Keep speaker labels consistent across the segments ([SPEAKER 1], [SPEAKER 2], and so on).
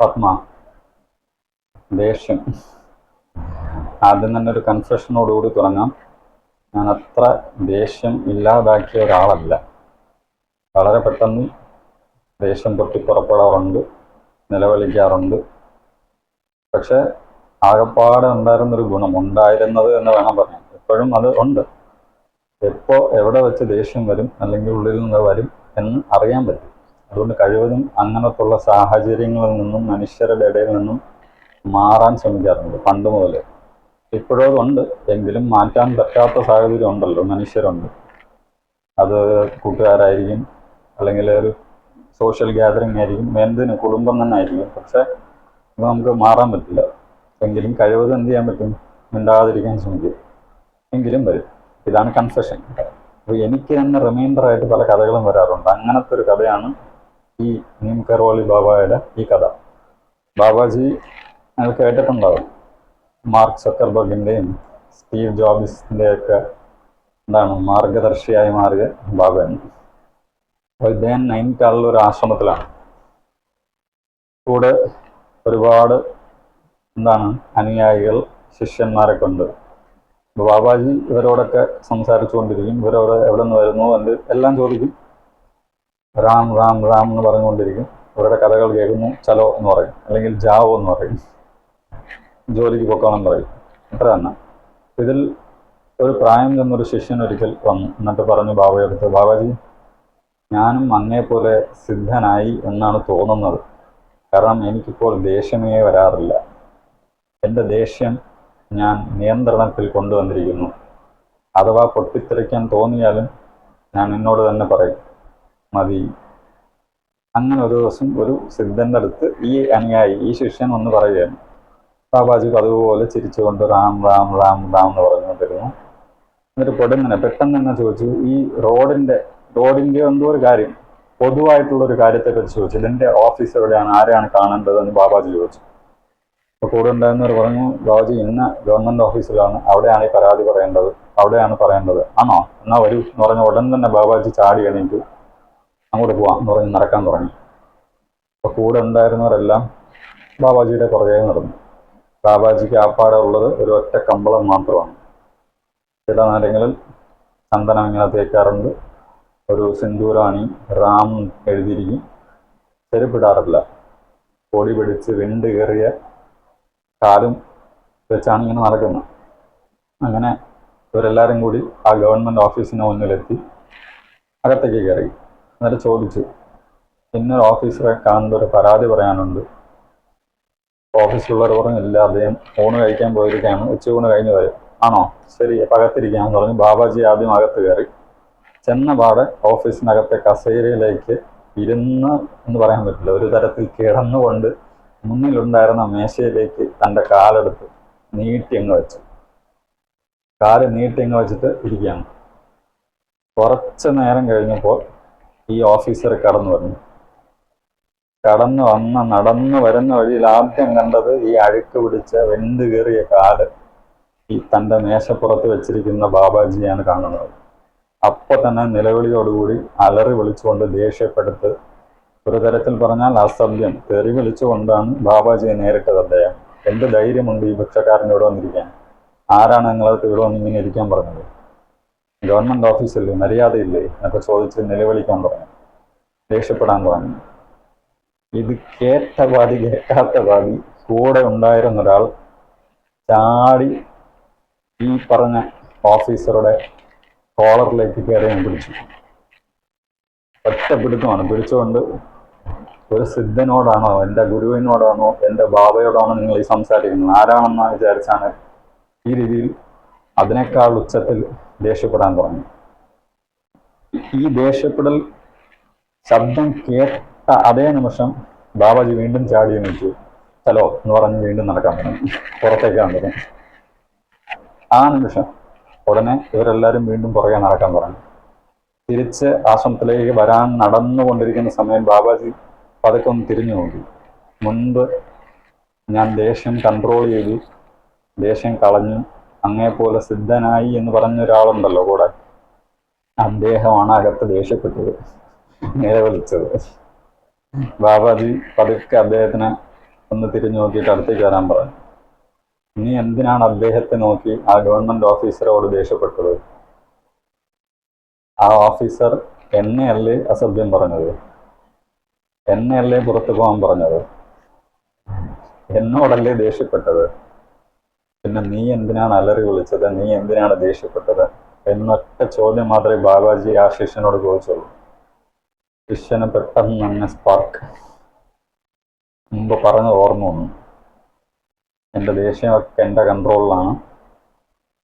[SPEAKER 1] പത്മ. ദേഷ്യം. ആദ്യം തന്നെ ഒരു കൺഫെഷനോടുകൂടി തുടങ്ങാം. ഞാൻ അത്ര ദേഷ്യം ഇല്ലാതാക്കിയ ഒരാളല്ല. വളരെ പെട്ടെന്ന് ദേഷ്യം പൊട്ടിപ്പുറപ്പെടാറുണ്ട് നിലവിളിക്കാറുണ്ട്. പക്ഷെ ആകപ്പാടെ ഉണ്ടായിരുന്നൊരു ഗുണം ഉണ്ടായിരുന്നത് എന്ന് വേണം പറയാൻ. എപ്പോഴും അത് ഉണ്ട്. എപ്പോ എവിടെ വെച്ച് ദേഷ്യം വരും അല്ലെങ്കിൽ ഉള്ളിൽ നിന്ന് വരും എന്ന് അറിയാൻ പറ്റും. അതുകൊണ്ട് കഴിവതും അങ്ങനത്തുള്ള സാഹചര്യങ്ങളിൽ നിന്നും മനുഷ്യരുടെ ഇടയിൽ നിന്നും മാറാൻ ശ്രമിക്കാറുണ്ട് പണ്ട് മുതൽ ഇപ്പോഴും അതുണ്ട്. എങ്കിലും മാറ്റാൻ പറ്റാത്ത സാഹചര്യം ഉണ്ടല്ലോ മനുഷ്യരുണ്ട്. അത് കൂട്ടുകാരായിരിക്കും അല്ലെങ്കിൽ ഒരു സോഷ്യൽ ഗ്യാതറിംഗ് ആയിരിക്കും എന്തിന് കുടുംബം തന്നെ ആയിരിക്കും. പക്ഷെ നമുക്ക് മാറാൻ പറ്റില്ല. എങ്കിലും കഴിവതും എന്ത് ചെയ്യാൻ പറ്റും? മിണ്ടാതിരിക്കാൻ ശ്രമിക്കും. എങ്കിലും വരും. ഇതാണ് കൺഫെഷൻ അപ്പോൾ എനിക്ക് തന്നെ റിമൈൻഡർ ആയിട്ട് പല കഥകളും വരാറുണ്ട്. അങ്ങനത്തെ ഒരു കഥയാണ് ഈ നീം കറോളി ബാബായുടെ ഈ കഥ. ബാബാജി നിങ്ങൾ കേട്ടിട്ടുണ്ടാവും. മാർക്ക് സക്കർബർഗിന്റെയും സ്റ്റീവ് ജോബിസിന്റെയൊക്കെ എന്താണ് മാർഗദർശിയായി മാറിയ ബാബയാണ് അപ്പോൾ ഇദ്ദേഹം നൈനിറ്റാളിൽ ഒരു ആശ്രമത്തിലാണ്. കൂടെ ഒരുപാട് എന്താണ് അനുയായികൾ ശിഷ്യന്മാരൊക്കെ ഉണ്ട്. ബാബാജി ഇവരോടൊക്കെ സംസാരിച്ചുകൊണ്ടിരിക്കും. ഇവരോട് എവിടെ നിന്ന് വരുന്നു എന്ത് എല്ലാം ചോദിക്കും. റാം റാം റാം എന്ന് പറഞ്ഞുകൊണ്ടിരിക്കും. അവരുടെ കഥകൾ കേൾക്കുന്നു ചലോ എന്ന് പറയും. അല്ലെങ്കിൽ ജാവോ എന്ന് പറയും. ജോലിക്ക് പൊക്കോളം പറയും. അത്ര തന്നെ. ഇതിൽ ഒരു പ്രായം ചെന്നൊരു ശിഷ്യൻ ഒരിക്കൽ വന്നു. എന്നിട്ട് പറഞ്ഞു ബാബയെടുത്ത് ബാബാജി ഞാനും അങ്ങേപ്പോലെ സിദ്ധനായി എന്നാണ് തോന്നുന്നത്. കാരണം എനിക്കിപ്പോൾ ദേഷ്യമേ വരാറില്ല. എന്റെ ദേഷ്യം ഞാൻ നിയന്ത്രണത്തിൽ കൊണ്ടുവന്നിരിക്കുന്നു. അഥവാ പൊട്ടിത്തെറിക്കാൻ തോന്നിയാലും ഞാൻ എന്നോട് തന്നെ പറയും. മതി. അങ്ങനെ ഒരു ദിവസം ഒരു സിദ്ധന്റെ അടുത്ത് ഈ അനുയായി ഈ ശിഷ്യൻ ഒന്ന് പറയുകയാണ്. ബാബാജി അതുപോലെ ചിരിച്ചുകൊണ്ട് റാം റാം റാം റാം എന്ന് പറഞ്ഞുകൊണ്ടിരുന്നു. എന്നിട്ട് പൊടുങ്ങനെ പെട്ടെന്ന് തന്നെ ചോദിച്ചു ഈ റോഡിന്റെ റോഡിന്റെ എന്തോ ഒരു കാര്യം പൊതുവായിട്ടുള്ള ഒരു കാര്യത്തെ പറ്റി ചോദിച്ചു. ഇതിന്റെ ഓഫീസ് എവിടെയാണ് ആരെയാണ് കാണേണ്ടത് എന്ന് ബാബാജി ചോദിച്ചു. അപ്പോൾ കൂടെ ഉണ്ടായിരുന്നവർ പറഞ്ഞു ബാബാജി ഇന്ന ഗവൺമെന്റ് ഓഫീസിലാണ് അവിടെയാണ് ഈ പരാതി പറയേണ്ടത് അവിടെയാണ് പറയേണ്ടത്. ആണോ? എന്നാ വരൂ എന്ന് പറഞ്ഞ ഉടൻ തന്നെ ബാബാജി ചാടി എണീറ്റു. അങ്ങോട്ട് പോവാം എന്ന് പറഞ്ഞ് നടക്കാൻ തുടങ്ങി. അപ്പോൾ കൂടെ ഉണ്ടായിരുന്നവരെല്ലാം ബാബാജിയുടെ പുറകെ നടന്നു. ബാബാജിക്ക് ആപ്പാടെ ഉള്ളത് ഒരു ഒറ്റ കമ്പളം മാത്രമാണ്. ചില നേരങ്ങളിൽ ചന്ദനം ഇങ്ങനെ തേക്കാറുണ്ട് ഒരു സിന്ദൂരാണി റാം എഴുതിയിരിക്കും. ചെരുപ്പിടാറില്ല. പൊടി പിടിച്ച് വിണ്ട് കയറിയ കാലും വെച്ചാണ് ഇങ്ങനെ നടക്കുന്നത്. അങ്ങനെ ഇവരെല്ലാവരും കൂടി ആ ഗവൺമെന്റ് ഓഫീസിന് മുന്നിലെത്തി അകത്തേക്ക് കയറി. എന്നിട്ട് ചോദിച്ചു. ഇന്നൊരു ഓഫീസറെ കാണുന്ന ഒരു പരാതി പറയാനുണ്ട്. ഓഫീസിലുള്ളവർ പറഞ്ഞു ഇല്ല അദ്ദേഹം ഊണ് കഴിക്കാൻ പോയിരിക്കുകയാണ് ഉച്ചയൂണ് കഴിഞ്ഞ് വരും. ആണോ? ശരി പകത്തിരിക്കാന്ന് പറഞ്ഞു. ബാബാജി ആദ്യം അകത്ത് കയറി. ചെന്ന പാടെ ഓഫീസിനകത്തെ കസേരയിലേക്ക് ഇരുന്ന് എന്ന് പറയാൻ പറ്റില്ല. ഒരു തരത്തിൽ കിടന്നുകൊണ്ട് മുന്നിലുണ്ടായിരുന്ന മേശയിലേക്ക് തന്റെ കാലെടുത്ത് നീട്ടി അങ്ങ് വെച്ചു. കാൽ നീട്ടി അങ്ങ് വെച്ചിട്ട് ഇരിക്കുകയാണ്. കുറച്ച് നേരം കഴിഞ്ഞപ്പോൾ ഈ ഓഫീസർ കടന്നു വന്നു. കടന്നു വന്ന നടന്നു വരുന്ന വഴിയിൽ ആദ്യം കണ്ടത് ഈ അഴുക്ക് പിടിച്ച വെന്ത് കയറിയ കാൽ ഈ തന്റെ മേശപ്പുറത്ത് വെച്ചിരിക്കുന്ന ബാബാജിയാണ് കാണുന്നത്. അപ്പൊ തന്നെ നിലവിളിയോടുകൂടി അലറി വിളിച്ചുകൊണ്ട് ദേഷ്യപ്പെടുത്ത് ഒരു തരത്തിൽ പറഞ്ഞാൽ അസഭ്യം തെറി വിളിച്ചുകൊണ്ടാണ് ബാബാജിയെ നേരിട്ടത് അദ്ദേഹം. എന്ത് ധൈര്യമുണ്ട് ഈ ഭിക്ഷക്കാരന്റെ ഇവിടെ വന്നിരിക്കാൻ? ആരാണ് നിങ്ങളടുത്ത് ഇവിടെ വന്ന് ഇങ്ങനെ ഇരിക്കാൻ പറഞ്ഞത്? ഗവൺമെന്റ് ഓഫീസല്ലേ മര്യാദയില്ലേ എന്നൊക്കെ ചോദിച്ച് നിലവിളിക്കാൻ തുടങ്ങി. ദേഷ്യപ്പെടാൻ തുടങ്ങി. ഇത് കേട്ട പാതി കേൾക്കാത്ത പാതി കൂടെ ഉണ്ടായിരുന്ന ഒരാൾ ചാടി ഈ പറഞ്ഞ ഓഫീസറുടെ കോളറിലേക്ക് കയറി ഞാൻ പിടിച്ചു. ഒറ്റ പിടുത്തമാണ്. പിടിച്ചുകൊണ്ട് ഒരു സിദ്ധനോടാണോ എന്റെ ഗുരുവിനോടാണോ എന്റെ ബാബയോടാണോ നിങ്ങൾ ഈ സംസാരിക്കുന്നത്? ആരാണെന്ന് വിചാരിച്ചാണ് ഈ രീതിയിൽ അതിനേക്കാൾ ഉച്ചത്തിൽ ദേഷ്യപ്പെടാൻ തുടങ്ങി. ഈ ദേഷ്യപ്പെടൽ ശബ്ദം കേട്ട അതേ നിമിഷം ബാബാജി വീണ്ടും ചാടി എണീറ്റു. ഹലോ എന്ന് പറഞ്ഞ് വീണ്ടും നടക്കാൻ തുടങ്ങി. പുറത്തേക്ക് തുടങ്ങി. ആ നിമിഷം ഉടനെ ഇവരെല്ലാവരും വീണ്ടും പുറകെ നടക്കാൻ തുടങ്ങി. തിരിച്ച് ആശ്രമത്തിലേക്ക് വരാൻ നടന്നുകൊണ്ടിരിക്കുന്ന സമയം ബാബാജി പതുക്കെ ഒന്ന് തിരിഞ്ഞു നോക്കി. മുൻപ് ഞാൻ ദേഷ്യം കൺട്രോൾ ചെയ്തു. ദേഷ്യം കളഞ്ഞു അങ്ങേപോലെ സിദ്ധനായി എന്ന് പറഞ്ഞ ഒരാളുണ്ടല്ലോ കൂടെ. അദ്ദേഹമാണ് അകത്ത് ദേഷ്യപ്പെട്ടത് നിലവിളിച്ചത്. ബാബാജി പതുക്കെ അദ്ദേഹത്തിന് ഒന്ന് തിരിഞ്ഞു നോക്കിയിട്ട് അടുത്തേക്ക് വരാൻ പറഞ്ഞു. നീ എന്തിനാണ് അദ്ദേഹത്തെ നോക്കി ആ ഗവൺമെന്റ് ഓഫീസറോട് ദേഷ്യപ്പെട്ടത്? ആ ഓഫീസർ എന്നെയല്ലേ അസഭ്യം പറഞ്ഞത്. എന്നെയല്ലേ പുറത്തു പോകാൻ പറഞ്ഞത്? എന്നോടല്ലേ ദേഷ്യപ്പെട്ടത്? പിന്നെ നീ എന്തിനാണ് അലറി വിളിച്ചത്? നീ എന്തിനാണ് ദേഷ്യപ്പെട്ടത്? എന്നൊക്കെ ചോദ്യം മാത്രമേ ബാബാജി ആ ശിഷ്യനോട് ചോദിച്ചുള്ളൂ. ശിഷ്യന് പെട്ടെന്ന് തന്നെ സ്പാർക്ക് മുമ്പ് പറഞ്ഞത് ഓർമ്മ വന്നു. എന്റെ ദേഷ്യമൊക്കെ എന്റെ കൺട്രോളിലാണ്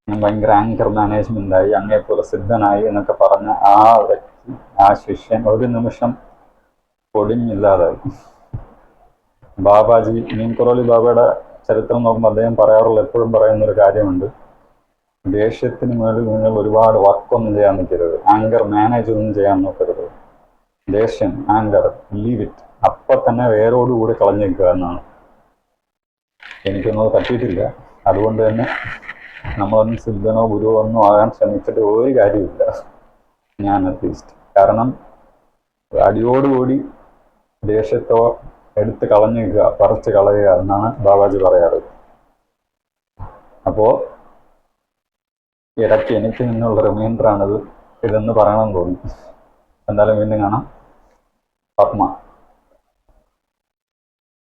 [SPEAKER 1] ഞാൻ ഭയങ്കര ആങ്കർ മാനേജ്മെന്റായി അങ്ങേപ്പോലെ സിദ്ധനായി എന്നൊക്കെ പറഞ്ഞ ആ വ്യക്തി ആ ശിഷ്യൻ ഒരു നിമിഷം പൊടിഞ്ഞില്ലാതായി. ബാബാജി മീൻ കുറോലി ബാബയുടെ ചരിത്രം നോക്കുമ്പോൾ അദ്ദേഹം പറയാറുള്ള എപ്പോഴും പറയുന്ന ഒരു കാര്യമുണ്ട്. ദേഷ്യത്തിന് മേളിൽ നിങ്ങൾ ഒരുപാട് വർക്കൊന്നും ചെയ്യാൻ നിൽക്കരുത്. ആങ്കർ മാനേജ് ഒന്നും ചെയ്യാൻ നോക്കരുത്. ദേഷ്യം ആങ്കർ ലീവ് ഇറ്റ് അപ്പൊ തന്നെ വേരോടുകൂടി കളഞ്ഞേക്കുക എന്നാണ്. എനിക്കൊന്നും പറ്റിയിട്ടില്ല. അതുകൊണ്ട് തന്നെ നമ്മളൊന്നും സിദ്ധനോ ഗുരുവോ ഒന്നും ആകാൻ ശ്രമിച്ചിട്ട് ഒരു കാര്യമില്ല ഞാൻ അറ്റ്ലീസ്റ്റ് കാരണം അടിയോടുകൂടി ദേഷ്യത്തോ എടുത്ത് കളഞ്ഞേക്കുക പറിച്ച് കളയുക എന്നാണ് ബാബാജി പറയാറ്. അപ്പോൾ ഇടയ്ക്ക് എനിക്ക് നിന്നുള്ള റിമൈൻഡറാണിത് ഇതെന്ന് പറയണമെന്ന് തോന്നി. എന്തായാലും വീണ്ടും കാണാം. പത്മ.